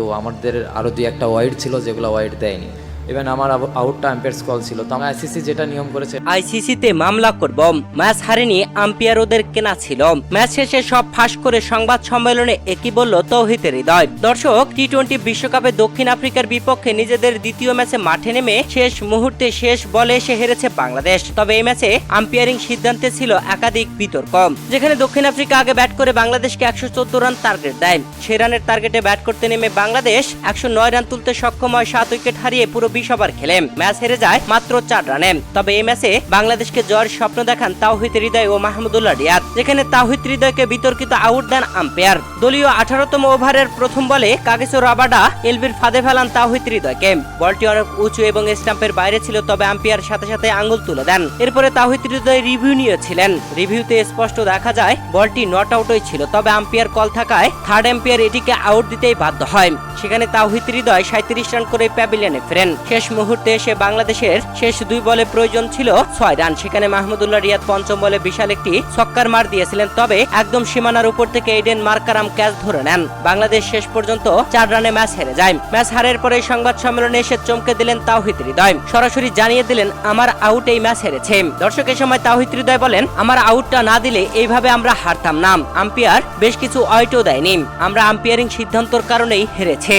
কিন্তু আমাদের আরও দুই একটা ওয়াইড ছিল যেগুলো ওয়াইড দেয়নি। ইভেন আমার আউটটা অ্যাম্পিয়ার্স কল ছিল। তো আমার আইসিসি যেটা নিয়ম করেছে আইসিসিতে মামলা করব। ম্যাচ হারেনি আম্পায়ার ওদের কেনা ছিল। ম্যাচ শেষে সব ফাঁস করে সংবাদ সম্মেলনে একই বলল তৌহিদের হৃদয়। দর্শক টি টোয়েন্টি বিশ্বকাপে দক্ষিণ আফ্রিকার বিপক্ষে নিজেদের দ্বিতীয় ম্যাচে মাঠে নেমে শেষ মুহূর্তে শেষ বলে এসে হেরেছে বাংলাদেশ। তবে এই ম্যাচে আম্পায়ারিং সিদ্ধান্তে ছিল একাধিক বিতর্ক। যেখানে দক্ষিণ আফ্রিকা আগে ব্যাট করে বাংলাদেশকে একশো চোদ্দ রান টার্গেট দেয়। সে রানের টার্গেটে ব্যাট করতে নেমে বাংলাদেশ একশো নয় রান তুলতে সক্ষম হয় সাত উইকেট হারিয়ে পুরো বিশ ওভার খেলে। ম্যাচ হেরে যায় মাত্র চার রানে। তবে এই ম্যাচে বাংলাদেশকে জয়ের স্বপ্ন দেখান তাওহিদ হৃদয় ও মাহমুদুল্লাহ রিয়াদ। যেখানে তাওহিদ হৃদয়কে বিতর্কিত আউট দেন আম্পায়ার। দলীয় আঠারোতম ওভারের প্রথম বলে কাগিসো রাবাডা এলবির ফাঁদে ফেলান তাওহিদ হৃদয়কে। বলটি অনেক উঁচু এবং স্টাম্পের বাইরে ছিল, তবে আম্পায়ার সাথে সাথে আঙুল তুলে দেন। এরপরে তাওহিদ হৃদয় রিভিউ নিয়েছিলেন। রিভিউতে স্পষ্ট দেখা যায়, বলটি নট আউটই ছিল, তবে আম্পায়ার কল থাকায় থার্ড আম্পায়ার এটিকে আউট দিতেই বাধ্য হয়। সেখানে তাওহিদ হৃদয় সাঁত্রিশ রান করে প্যাভিলিয়নে ফেরেন। শেষ মুহূর্তে এসে বাংলাদেশের শেষ দুই বলে প্রয়োজন ছিল ছয় রান। সেখানে মাহমুদুল্লাহ রিয়াদ পঞ্চম বলে বিশাল একটি ছক্কার মার দিয়েছিলেন, তবে একদম সীমানার উপর থেকে এডেন মার্কারাম ক্যাচ ধরে নেন। বাংলাদেশ শেষ পর্যন্ত চার রানে ম্যাচ হেরে যায়। ম্যাচ হারের পরে সংবাদ সম্মেলনে এসে চমকে দিলেন তাওহিদ হৃদয়। সরাসরি জানিয়ে দিলেন, আমার আউট এই ম্যাচ হেরেছে। দর্শক, এ সময় তাওহিদ হৃদয় বলেন, আমার আউটটা না দিলে এইভাবে আমরা হারতাম না। আম্পিয়ার বেশ কিছু অয়টও দেয়নি। আমরা আম্পিয়ারিং সিদ্ধান্তর কারণেই হেরেছে।